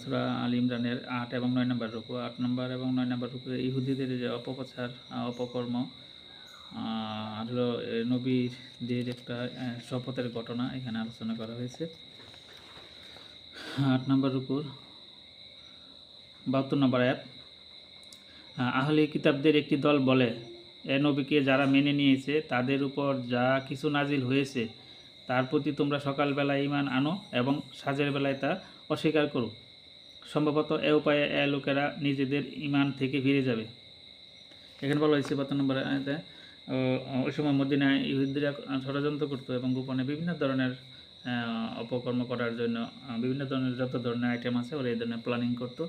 সূরা আল ইমরানের আট এবং নয় নম্বর রুকু। আট নম্বর এবং নয় নম্বর রুকু ইহুদিদের যে অপপ্রচার অপকর্ম আর হলো নবীদের একটা শপথের ঘটনা এখানে আলোচনা করা হয়েছে। আট নম্বর রুকুর বাহাত্তর নম্বর এক আহলি কিতাবদের একটি দল বলে, এ নবীকে যারা মেনে নিয়েছে, তাদের উপর যা কিছু নাজিল হয়েছে তার প্রতি তোমরা সকালবেলায় ইমান আনো এবং সাজের বেলায় তা অস্বীকার করো। সম্ভবত এ উপায়ে এ লোকেরা নিজেদের ইমান থেকে ফিরে যাবে। এখানে বলা হয়েছে বাহাত্তর নম্বর ওই সময় মদিনায় ইহুদিরা ষড়যন্ত্র করতো এবং গোপনে বিভিন্ন ধরনের অপকর্ম করার জন্য বিভিন্ন ধরনের যত ধরনের আইটেম আছে ওরা এই ধরনের প্ল্যানিং করতো।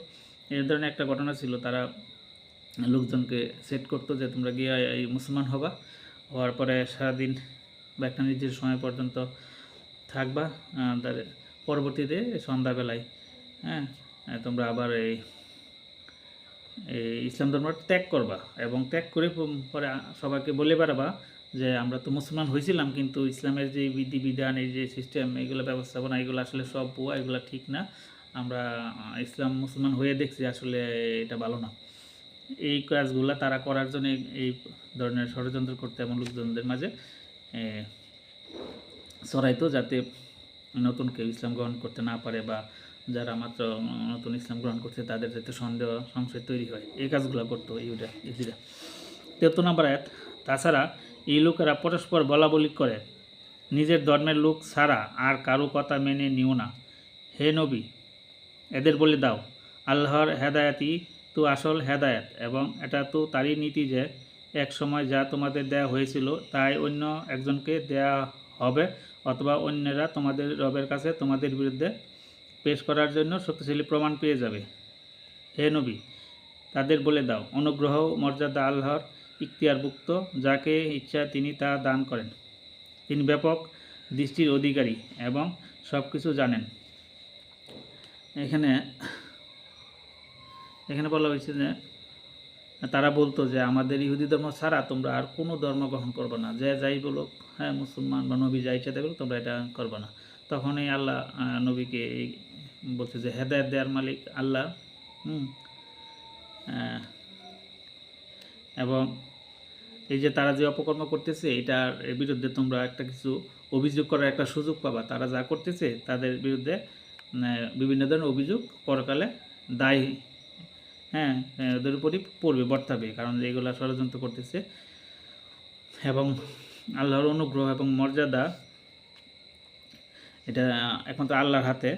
এই ধরনের একটা ঘটনা ছিল, তারা লোকজনকে সেট করতো যে তোমরা গিয়ে এই মুসলমান হবা। হওয়ার পরে সারাদিন বা একটা নির্দিষ্ট সময় পর্যন্ত থাকবা তার পরবর্তীতে সন্ধ্যাবেলায় হ্যাঁ তোমরা আবার এই ইসলাম ধর্ম ত্যাগ করবা এবং ত্যাগ করে পরে সবাইকে বলে বেড়াবা যে আমরা তো মুসলমান হয়েছিলাম কিন্তু ইসলামের যে বিধিবিধান, এই যে সিস্টেম এগুলো ব্যবস্থাপনা এগুলো আসলে সব ভুয়া এগুলো ঠিক না। আমরা ইসলাম মুসলমান হয়ে দেখছি আসলে এটা ভালো না। এই কাজগুলা তারা করার জন্য এই ধরনের ষড়যন্ত্র করতে এমন লোকজনদের মাঝে ছড়াইতো যাতে নতুন কেউ ইসলাম গ্রহণ করতে না পারে বা যারা মাত্র নতুন ইসলাম গ্রহণ করছে তাদের যাতে সন্দেহ, সংশয় তৈরি হয়। এই কাজগুলো করতো ইহুদা ইহুদিরা। তেত্তর নম্বর এক তাছাড়া এই লোকেরা পরস্পর বলা বলি করে, নিজের ধর্মের লোক ছাড়া আর কারও কথা মেনে নিও না। হে নবী, এদের বলে দাও, আল্লাহর হেদায়াতি তো আসল হেদায়াত এবং এটা তো তারই নীতি যে এক সময় যা তোমাদের দেয়া হয়েছিল, তাই অন্য একজনকে দেয়া হবে অথবা অন্যরা তোমাদের রবের কাছে তোমাদের বিরুদ্ধে পেশ করার জন্য শক্তিশালী প্রমাণ পেয়ে যাবে। হে নবী, তাদের বলে দাও, অনুগ্রহ মর্যাদা আল্লাহর ইখতিয়ারভুক্ত, যাকে ইচ্ছা তিনি তা দান করেন। তিনি ব্যাপক দৃষ্টির অধিকারী এবং সব কিছু জানেন। এখানে এখানে বলা হয়েছে যে তারা বলতো যে আমাদের ইহুদি ধর্ম ছাড়া তোমরা আর কোনো ধর্ম গ্রহণ করবে না। যে যাই বলো হ্যাঁ মুসলমান বা নবী যাই ইচ্ছা দেবে তোমরা এটা করবে না। তখনই আল্লাহ নবীকে এই বলছে যে হেদায়ত দেয়ার মালিক আল্লাহ। হুম। এবং এই যে তারা যে অপকর্ম করতেছে, এটার বিরুদ্ধে তোমরা একটা কিছু অভিযোগ করার একটা সুযোগ পাবা। তারা যা করতেছে, তাদের বিরুদ্ধে বিভিন্ন ধরনের অভিযোগ পরকালে দায়ী হ্যাঁ ওদের উপরই পড়বে বর্তাবে কারণ এগুলো ষড়যন্ত্র করতেছে। এবং আল্লাহর অনুগ্রহ এবং মর্যাদা, এটা একমাত্র আল্লাহর হাতে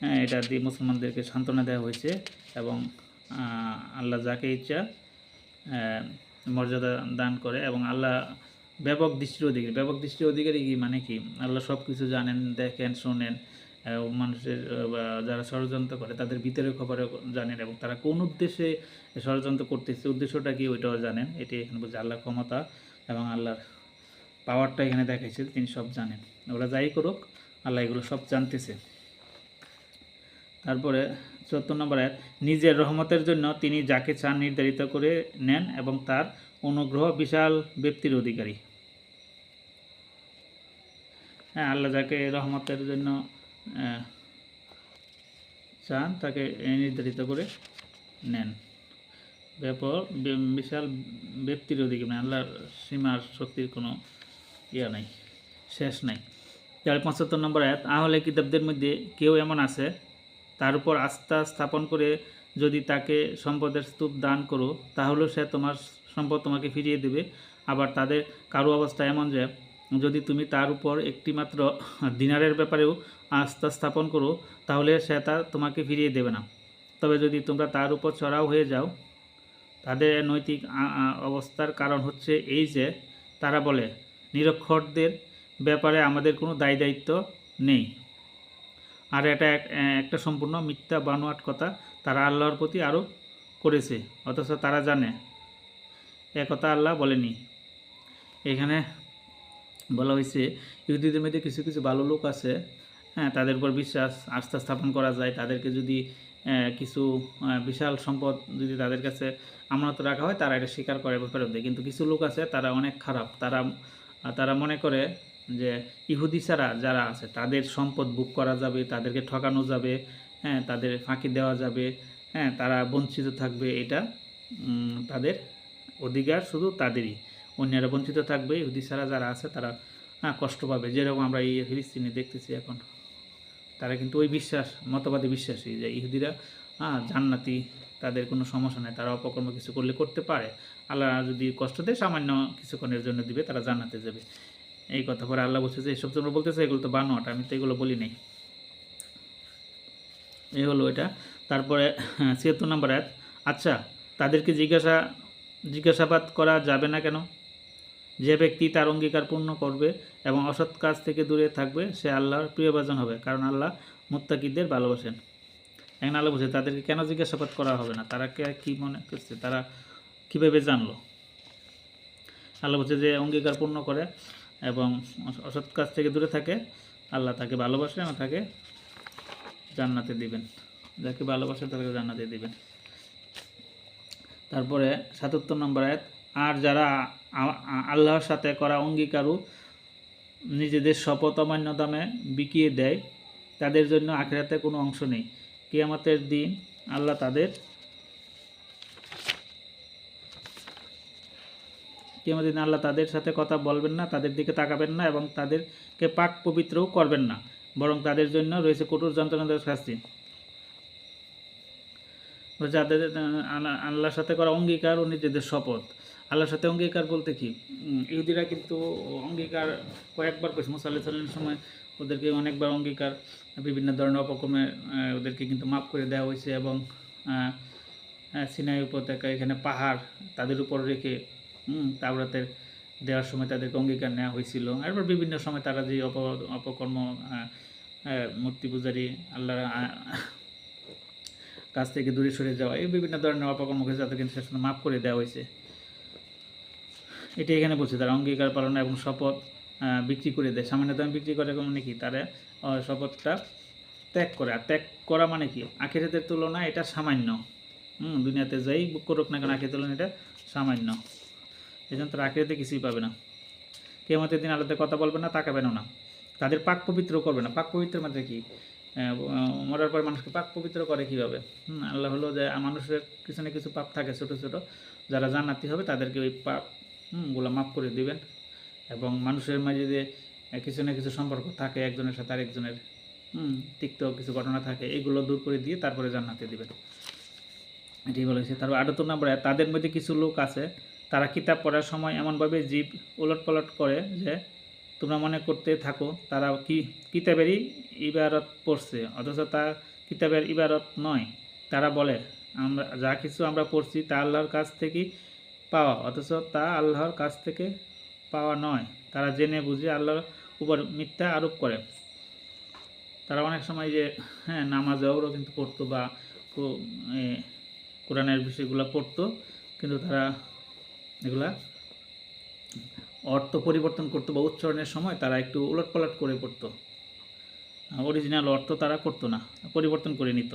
হ্যাঁ এটা দিয়ে মুসলমানদেরকে সান্ত্বনা দেওয়া হয়েছে। এবং আল্লাহ যাকে ইচ্ছা মর্যাদা দান করে এবং আল্লাহ ব্যাপক দৃষ্টির অধিকারী। ব্যাপক দৃষ্টির অধিকারী কি? মানে কি? আল্লাহ সব কিছু জানেন, দেখেন, শোনেন। মানুষের যারা ষড়যন্ত্র করে তাদের ভিতরের খবরে জানেন এবং তারা কোন উদ্দেশ্যে ষড়যন্ত্র করতেছে, উদ্দেশ্যটা কি ওইটাও জানেন। এটি এখানে বলছে আল্লাহর ক্ষমতা এবং আল্লাহর পাওয়ারটা এখানে দেখাইছে, তিনি সব জানেন। ওরা যাই করুক, আল্লাহ এগুলো সব জানতেছে। তারপরে চুয়াত্তর নম্বর এক নিজের রহমতের জন্য তিনি যাকে চান নির্ধারিত করে নেন এবং তার অনুগ্রহ বিশাল ব্যক্তির অধিকারী। হ্যাঁ আল্লাহ যাকে রহমতের জন্য চান, তাকে নির্ধারিত করে নেন। ব্যাপক বিশাল ব্যক্তির অধিকারী মানে আল্লাহর সীমার শক্তির কোনো ইয়া নাই, শেষ নাই। তাহলে পঁচাত্তর নম্বর এক আহলে কিতাবদের মধ্যে কেউ এমন আছে, তার উপর আস্থা স্থাপন করে যদি তাকে সম্পদের স্তূপ দান করো, তাহলেও সে তোমার সম্পদ তোমাকে ফিরিয়ে দেবে। আবার তাদের কারও অবস্থা এমন যে যদি তুমি তার উপর একটিমাত্র দিনারের ব্যাপারেও আস্থা স্থাপন করো, তাহলে সে তা তোমাকে ফিরিয়ে দেবে না। তবে যদি তোমরা তার উপর চড়াও হয়ে যাও, তাদের নৈতিক অবস্থার কারণ হচ্ছে এই যে, তারা বলে, নিরক্ষরদের ব্যাপারে আমাদের কোনো দায় দায়িত্ব নেই। আর এটা এক- একটা সম্পূর্ণ মিথ্যা বানোয়াট কথা তারা আল্লাহর প্রতি আরোপ করেছে, অথচ তারা জানে। একথা আল্লাহ বলেনি। এখানে বলা হয়েছে, ইহুদিদের মধ্যে কিছু কিছু ভালো লোক আছে হ্যাঁ তাদের উপর বিশ্বাস, আস্থা স্থাপন করা যায়, তাদেরকে যদি কিছু বিশাল সম্পদ যদি তাদের কাছে আমানত রাখা হয়, তারা এটা স্বীকার করে ফেরত দেয়। কিন্তু কিছু লোক আছে, তারা অনেক খারাপ, তারা তারা মনে করে যে ইহুদি ছাড়া যারা আছে, তাদের সম্পদ বুক করা যাবে, তাদেরকে ঠকানো যাবে হ্যাঁ তাদের ফাঁকি দেওয়া যাবে হ্যাঁ তারা বঞ্চিত থাকবে, এটা তাদের অধিকার শুধু তাদেরই। অন্যরা বঞ্চিত থাকবে, ইহুদি ছাড়া যারা আছে তারা হ্যাঁ কষ্ট পাবে। যেরকম আমরা এই ফিলিস্তিনে দেখতেছি এখন, তারা কিন্তু ওই বিশ্বাস, মতবাদে বিশ্বাসী যে ইহুদিরা হ্যাঁ জান্নাতি, তাদের কোনো সমস্যা নেই, তারা অপকর্ম কিছু করলে করতে পারে। আল্লাহ যদি কষ্ট দেয়, সামান্য কিছুক্ষণের জন্য দিবে, তারা জান্নাতে যাবে। এই কথা পরে আল্লাহ বলছে যে, এসব তোমরা বলতেছে, এগুলো তো বানোয়াট, আমি তো এগুলো বলি নাই। এই হলো এটা। তারপরে, ছিয়াত্তর নম্বর এক আচ্ছা তাদেরকে জিজ্ঞাসা, জিজ্ঞাসাবাদ করা যাবে না কেন? যে ব্যক্তি তার অঙ্গীকার পূর্ণ করবে এবং অসৎ কাজ থেকে দূরে থাকবে, সে আল্লাহর প্রিয়ভাজন হবে, কারণ আল্লাহ মুত্তাকিদের ভালোবাসেন। এখন আল্লাহ বলছে, তাদেরকে কেন জিজ্ঞাসাবাদ করা হবে না? তারা কে, কী মনে করছে? তারা কীভাবে জানলো? আল্লাহ বলছে যে, অঙ্গীকার পূর্ণ করে এবং অসৎ কাজ থেকে দূরে থাকে। আল্লাহ তাকে ভালোবাসে এবং তাকে জান্নাতে দিবেন। যাকে ভালোবাসে তাকে জান্নাতে দিবেন। তারপরে সাতাত্তর নম্বর আয়াত, আর যারা আল্লাহর সাথে করা অঙ্গীকারও নিজেদের শপথ অমান্য দামে বিকিয়ে দেয়। তাদের জন্য আখেরাতে কোনো অংশ নেই। কিয়ামতের দিন আল্লাহ তাদের কিয়ামতের দিন আল্লাহ তাদের সাথে কথা বলবেন না, তাদের দিকে তাকাবেন না এবং তাদেরকে পাক পবিত্রও করবেন না, বরং তাদের জন্য রয়েছে কঠোর যন্ত্রণাদায়ক শাস্তি। যাদের আল্লাহর সাথে করা অঙ্গীকার ও নিজেদের শপথ। আল্লাহর সাথে অঙ্গীকার বলতে কি? ইহুদিরা কিন্তু অঙ্গীকার কয়েকবার করেছে। মুসা আল্লাহ সাল্লামের সময় ওদেরকে অনেকবার অঙ্গীকার, বিভিন্ন ধরনের অপকর্মে ওদেরকে কিন্তু মাফ করে দেওয়া হয়েছে এবং সিনাই উপত্যকা, এখানে পাহাড় তাদের উপর রেখে তাওরাতের দেওয়ার সময় তাদেরকে অঙ্গীকার নেওয়া হয়েছিল। এরপর বিভিন্ন সময় তারা যে অপ, অপকর্ম মূর্তি পূজারী আল্লাহর কাছ থেকে দূরে সরে যাওয়া, এই বিভিন্ন ধরনের অপকর্ম হয়েছে তাদের কিন্তু শেষ পর্যন্ত মাফ করে দেওয়া হয়েছে। এটি এখানে বলছে তারা অঙ্গীকার পালন এবং শপথ বিক্রি করে দেয়। সামান্য দামে বিক্রি করে মানে কি? তারা শপথটা ত্যাগ করে। আর ত্যাগ করা মানে কি? আখেরাতের তুলনায় এটা সামান্য। হুম দুনিয়াতে যাই করুক না কেন আখের তুলনায় এটা সামান্য। এই জন্য তারা আখেরাতে কিছুই পাবে না। কেমতের দিন আলাদা কথা বলবে না তাকাবেনও না। তাদের পাক পবিত্র করবে না। পাক পবিত্র মানে কি? মরার পর মানুষকে পাক পবিত্র করে কীভাবে? হুম, আল্লাহ হলো যে মানুষের কিছু না কিছু পাপ থাকে ছোট ছোট। যারা জান্নাতি হবে তাদেরকে ওই পাপ হুম, গুলো মাফ করে দিবেন। এবং মানুষের মাঝে যে কিছু না কিছু সম্পর্ক থাকে একজনের সাথে আরেকজনের হুম তিক্ত কিছু ঘটনা থাকে এগুলো দূর করে দিয়ে তারপরে জান্নাতে দিবেন। এটি বলেছে তারপর আটাত্তর নম্বরে তাদের মধ্যে কিছু লোক আছে তারা কিতাব পড়ার সময় এমনভাবে জীব উলট পালট করে যে তোমরা মনে করতে থাকো তারা কি কিতাবেরই ইবারত পড়ছে অথচ তা কিতাবের ইবারত নয়। তারা বলে আমরা যা কিছু আমরা পড়ছি তা আল্লাহর কাছ থেকেই পাওয়া, অথচ তা আল্লাহর কাছ থেকে পাওয়া নয়। তারা জেনে বুঝে আল্লাহর উপর মিথ্যা আরোপ করে। তারা অনেক সময় যে হ্যাঁ নামাজেও কিন্তু পড়তো বা কোরআনের বিষয়গুলো পড়তো, কিন্তু তারা এগুলা অর্থ পরিবর্তন করতো বা উচ্চারণের সময় তারা একটু উলটপালট করে পড়তো। অরিজিনাল অর্থ তারা করতো না, পরিবর্তন করে নিত।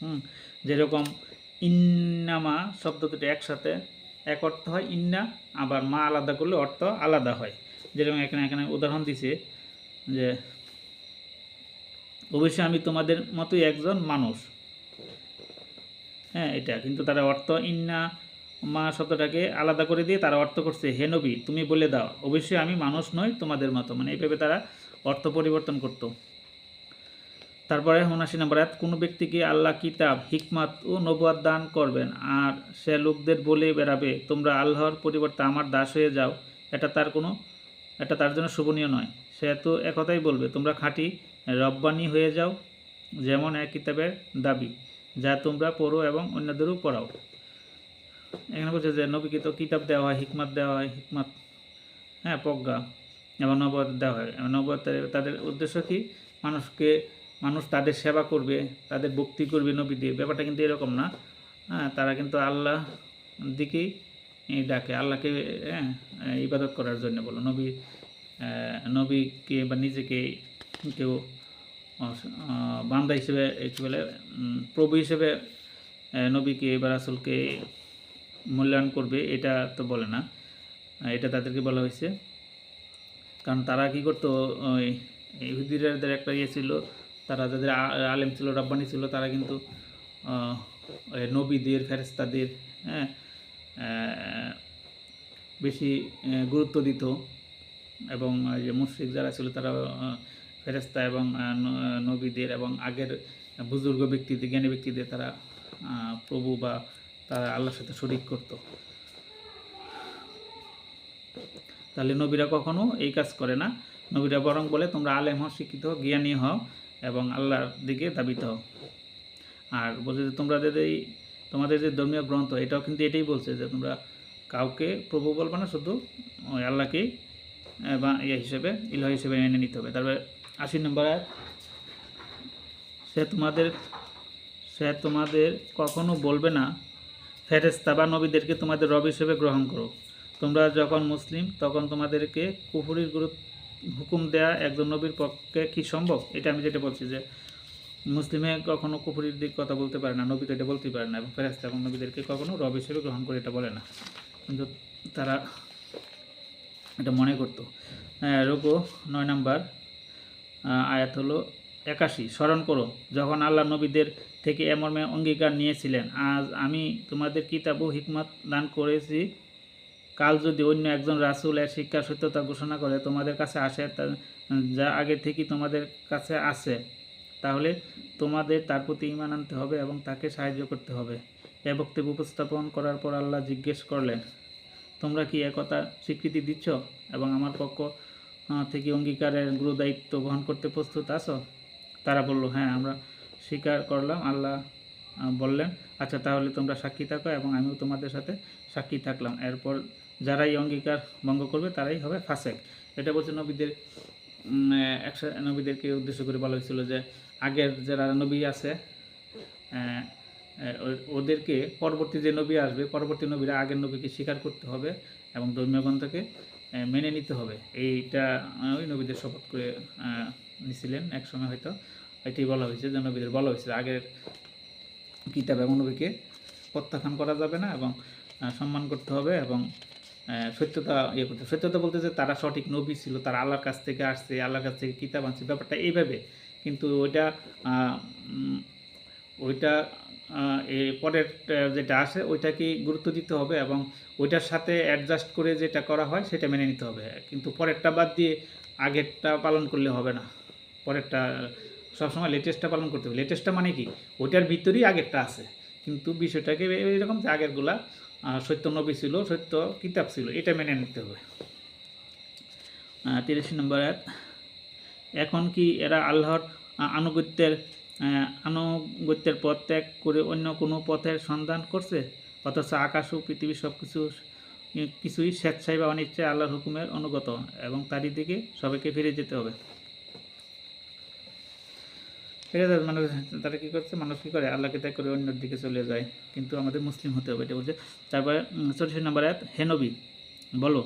হুম, যেরকম ইন্নামা শব্দ দুটো একসাথে এক অর্থ হয় ইন্না, আবার মা আলাদা করলে অর্থ আলাদা হয়। যেরকম এখানে এখানে উদাহরণ দিছে যে অবশ্যই আমি তোমাদের মতোই একজন মানুষ। হ্যাঁ এটা। কিন্তু তারা অর্থ ইন্না, মা শব্দটাকে আলাদা করে দিয়ে তারা অর্থ করছে, হে নবী, তুমি বলে দাও, অবশ্যই আমি মানুষ নই তোমাদের মতো। মানে এইভাবে তারা অর্থ পরিবর্তন করত। তারপরে উনাশি নম্বর আয়াত, কোনো ব্যক্তিকে আল্লাহ কিতাব, হিকমাত ও নবুয়াদ দান করবেন আর সে লোকদের বলে বেড়াবে, তোমরা আল্লাহর পরিবর্তে আমার দাস হয়ে যাও। এটা তার কোনো, এটা তার জন্য শোভনীয় নয়। সে তো একথাই বলবে, তোমরা খাঁটি রব্বানি হয়ে যাও, যেমন এক কিতাবের দাবি, যা তোমরা পড়ো এবং অন্যদেরও পড়াও। এখানে বলছে যে, নবীকে তো কিতাব দেওয়া হয়, হিকমত দেওয়া হয়, হিকমত হ্যাঁ প্রজ্ঞা এবং নবদ দেওয়া হয়। নবদ তাদের উদ্দেশ্য কি? মানুষকে মানুষ তাদের সেবা করবে, তাদের ভক্তি করবে নবী দিয়ে ব্যাপারটা কিন্তু এরকম না। হ্যাঁ তারা কিন্তু আল্লাহ দিকেই ডাকে, আল্লাহকে হ্যাঁ ইবাদত করার জন্য বলো। নবী নবীকে বা নিজেকে কেউ বান্দা হিসেবে, কি বলে প্রভু হিসেবে নবীকে বা রাসুলকে মূল্যায়ন করবে, এটা তো বলে না। এটা তাদেরকে বলা হয়েছে। কারণ তারা কি করতো, ওই ইহুদিরাদের একটা ইয়ে ছিল তারা যাদের আলেম ছিল, রব্বানি ছিল, তারা কিন্তু নবীদের ফেরেস্তাদের হ্যাঁ বেশি গুরুত্ব দিত। এবং যে মুশ্রিক যারা ছিল, তারা ফেরেস্তা এবং নবীদের এবং আগের বুজুর্গ ব্যক্তিদের, জ্ঞানী ব্যক্তিদের তারা প্রভু বা তারা আল্লাহর সাথে শরিক করত। তাহলে নবীরা কখনো এই কাজ করে না। নবীরা বরং বলে, তোমরা আলেম হও, শিক্ষিত হও, জ্ঞানী হও এবং আল্লাহর দিকে দাবিত আর বলছে যে তোমরা এই তোমাদের যে ধর্মীয় গ্রন্থ এটাও কিন্তু এটাই বলছে যে তোমরা কাউকে প্রভু বলবে না শুধু ওই আল্লাহকেই বা ইয়ে হিসেবে ইলাহ হিসেবে মেনে নিতে হবে। তারপরে আশি নম্বর আয়াত, সে তোমাদের সে তোমাদের কখনো বলবে না ফেরেস্তা বা নবীদেরকে তোমাদের রব হিসেবে গ্রহণ করো। তোমরা যখন মুসলিম তখন তোমাদেরকে কুফুরির গুরুত্ব হুকুম দেয়া একজন নবীর পক্ষে কি সম্ভব? এটা আমি যেটা বলছি যে, মুসলিমে কখনো কুফুরির দিক কথা বলতে পারে না নবী তো এটা বলতেই পারে না, এবং ফেরেস্তা এবং নবীদেরকে কখনো রব হিসেবে গ্রহণ করে এটা বলে না। কিন্তু তারা এটা মনে করতো। হ্যাঁ রোগো নয় নাম্বার আয়াত হলো একাশি, স্মরণ করো, যখন আল্লাহ নবীদের থেকে এমর্মে অঙ্গীকার নিয়েছিলেন, আজ আমি তোমাদের কিতাব ও হিকমত দান করেছি কাল যদি অন্য একজন রাসূল এর শিক্ষার সত্যতা ঘোষণা করে তোমাদের কাছে আসে যা আগে থেকেই তোমাদের কাছে আছে, তাহলে তোমাদের তার প্রতি ইমান আনতে হবে এবং তাকে সাহায্য করতে হবে। এ বক্তব্য উপস্থাপন করার পর আল্লাহ জিজ্ঞেস করলেন, তোমরা কি একথা স্বীকৃতি দিচ্ছ এবং আমার পক্ষ থেকে অঙ্গীকারের গুরুদায়িত্ব বহন করতে প্রস্তুত আছো? তারা বলল হ্যাঁ আমরা স্বীকার করলাম। আল্লাহ বললেন আচ্ছা তাহলে তোমরা সাক্ষী থাকো এবং আমিও তোমাদের সাথে সাক্ষী থাকলাম। এরপর যারাই অঙ্গীকার ভঙ্গ করবে, তারাই হবে ফাসেক। এটা বলছে নবীদের একশো নবীদেরকে উদ্দেশ্য করে বলা হয়েছিল যে, আগের যারা নবী আছে ওদেরকে পরবর্তী যে নবী আসবে, পরবর্তী নবীরা আগের নবীকে স্বীকার করতে হবে এবং ধর্মীয় গ্রন্থকে মেনে নিতে হবে। এইটা ওই নবীদের শপথ করে নিছিলেন এক সময় হয়তো। এটি বলা হয়েছে যে নবীদের বলা হয়েছে আগের কিতাব এবং নবীকে প্রত্যাখ্যান করা যাবে না এবং সম্মান করতে হবে এবং সত্যতা ইয়ে করতে সত্যতা বলতে যে তারা সঠিক নবী ছিল, তারা আল্লাহর কাছ থেকে আসছে, আল্লাহর কাছ থেকে কিতাব আনছে, ব্যাপারটা এইভাবে। কিন্তু ওইটা ওইটা পরের যেটা আসে, ওইটাকে গুরুত্ব দিতে হবে এবং ওইটার সাথে অ্যাডজাস্ট করে যেটা করা হয়, সেটা মেনে নিতে হবে। কিন্তু পরেরটা বাদ দিয়ে আগেরটা পালন করলে হবে না। পরেরটা, সবসময় লেটেস্টটা পালন করতে হবে। লেটেস্টটা মানে কি? ওইটার ভিতরেই আগেরটা আছে। কিন্তু বিষয়টাকে এরকম যে আগেরগুলা সত্য নবী ছিল, সত্য কিতাব ছিল, এটা মেনে নিতে হবে। তিরিশ নম্বর এক এখন কি এরা আল্লাহর আনুগত্যের আনুগত্যের পথ ত্যাগ করে অন্য কোনো পথের সন্ধান করছে? অথচ আকাশ ও পৃথিবী সব কিছু কিছুই স্বেচ্ছায় বা অনিচ্ছায় আল্লাহর হুকুমের অনুগত এবং তারই দিকে সবাইকে ফিরে যেতে হবে। আছে মানুষ, তারা কী করছে? মানুষ কী করে? আল্লাহকে ত্যাগ করে অন্যের দিকে চলে যায়। কিন্তু আমাদের মুসলিম হতে হবে, এটা বলছে। তারপরে চল্লিশ নম্বর এক হেনবি বলো,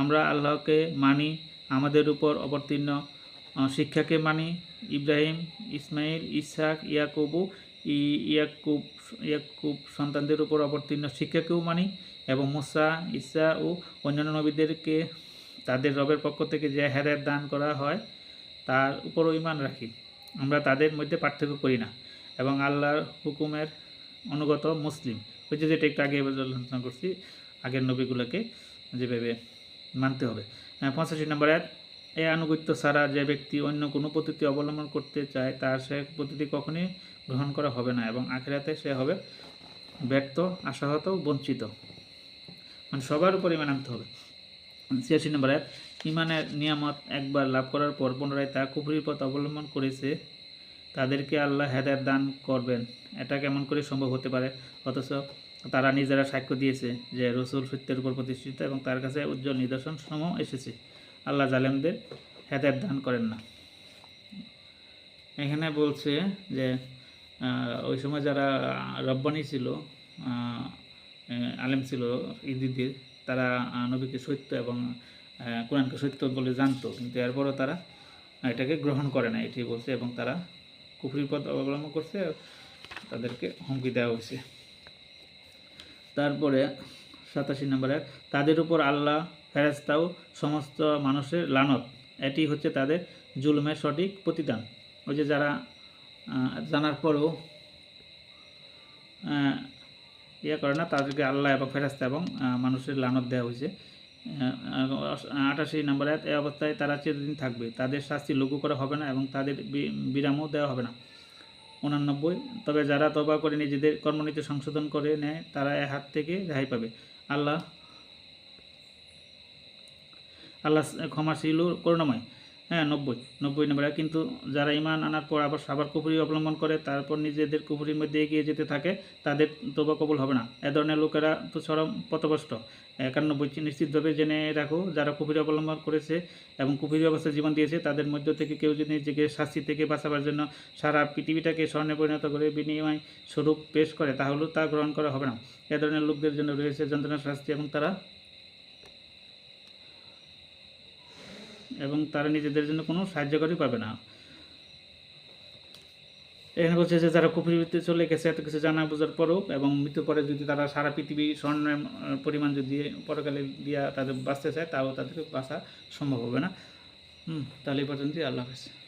আমরা আল্লাহকে মানি, আমাদের উপর অবতীর্ণ শিক্ষাকে মানি, ইব্রাহিম, ইসমাইল, ইসহাক, ইয়াকুবু ইয়াকুব ইয়াকুব সন্তানদের উপর অবতীর্ণ শিক্ষাকেও মানি, এবং মুসা ইসা ও অন্যান্য নবীদেরকে তাদের রবের পক্ষ থেকে যে হেদায়ত দান করা হয়, তার উপরও ইমান রাখি। আমরা তাদের মধ্যে পার্থক্য করি না। এবং আল্লাহর হুকুমের অনুগত মুসলিম। ওই যে যেটা একটু আগে আলোচনা করছি, আগের নবীগুলোকে যেভাবে মানতে হবে। পঁচাশি নম্বর এক এই আনুগত্য ছাড়া যে ব্যক্তি অন্য কোনো পদ্ধতি অবলম্বন করতে চায়, তার সে পদ্ধতি কখনই গ্রহণ করা হবে না এবং আখেরাতে সে হবে ব্যর্থ, আশাহত, বঞ্চিত। মানে সবার উপর আনতে হবে। ছিয়াশি নম্বর এক ইমানের নিয়ামত একবার লাভ করার পর পুনরায় তা কুফরির পথ অবলম্বন করেছে, তাদেরকে আল্লাহ হেদায়ত দান করবেন। এটা কেমন করে সম্ভব হতে পারে? অথচ তারা নিজেরা সাক্ষ্য দিয়েছে যে রসুল সত্যের উপর প্রতিষ্ঠিত এবং তার কাছে উজ্জ্বল নিদর্শন সমূহ এসেছে। আল্লাহ জালেমদের হেদায়ত দান করেন না। এখানে বলছে যে ওই সময় যারা রব্বানি ছিল আলেম ছিল ইদিদের তারা নবীকে সত্য এবং কোরআনকে সত্য বলে জানতো, কিন্তু এরপরও তারা এটাকে গ্রহণ করে না এটি বলছে, এবং তারা কুফরির পথ অবলম্বন করছে, তাদেরকে হুমকি দেওয়া হয়েছে। তারপরে সাতাশি নম্বরে তাদের উপর আল্লাহ ফেরাস্তাও সমস্ত মানুষের লানত, এটি হচ্ছে তাদের জুলুমের সঠিক প্রতিদান। ওই যে যারা জানার পরেও ইয়ে করে না, তাদেরকে আল্লাহ এবং ফেরাস্তা এবং মানুষের লানত দেওয়া হয়েছে। আটাশি নম্বর এক এই অবস্থায় তারা চিরদিন থাকবে। তাদের শাস্তি লঘু করা হবে না এবং তাদের বিরামও দেওয়া হবে না। উনানব্বই, তবে যারা তবা করে নিজেদের কর্মনীতি সংশোধন করে নেয়, তারা এ হাত থেকে রেহাই পাবে। আল্লাহ আল্লাহ ক্ষমাশীল করুণাময়। হ্যাঁ নব্বই। নব্বই নম্বরে কিন্তু যারা ইমান আনার পর আবার সাবার কুপুরি অবলম্বন করে, তারপর নিজেদের কুপুরির মধ্যে এগিয়ে যেতে থাকে, তাদের তোবা কবুল হবে না। এ ধরনের লোকেরা তো চরম পথভ্রষ্ট। একানব্বই নিশ্চিতভাবে জেনে রাখো, যারা কুপুরি অবলম্বন করেছে এবং কুপুরি অবস্থায় জীবন দিয়েছে, তাদের মধ্য থেকে কেউ যদি নিজেকে শাস্তি থেকে বাঁচাবার জন্য সারা পৃথিবীটাকে স্বর্ণে পরিণত করে বিনিময় স্বরূপ পেশ করে, তাহলেও তা গ্রহণ করা হবে না। এ ধরনের লোকদের জন্য রয়েছে যন্ত্রণার শাস্তি এবং তারা এবং তারা নিজেদের জন্য কোনো সাহায্যকারী পাবে না। এখানে বলছে যে যারা কুফরিতে চলে গেছে, এত কিছু জানা বোঝার পরও এবং মৃত্যুর পরে যদি তারা সারা পৃথিবী স্বর্ণের পরিমাণ যদি পরকালে দিয়া তাদের বাঁচতে চায়, তাও তাদের বাঁচা সম্ভব হবে না। হুম, তাহলে এই পর্যন্তই। আল্লাহ হাফেজ।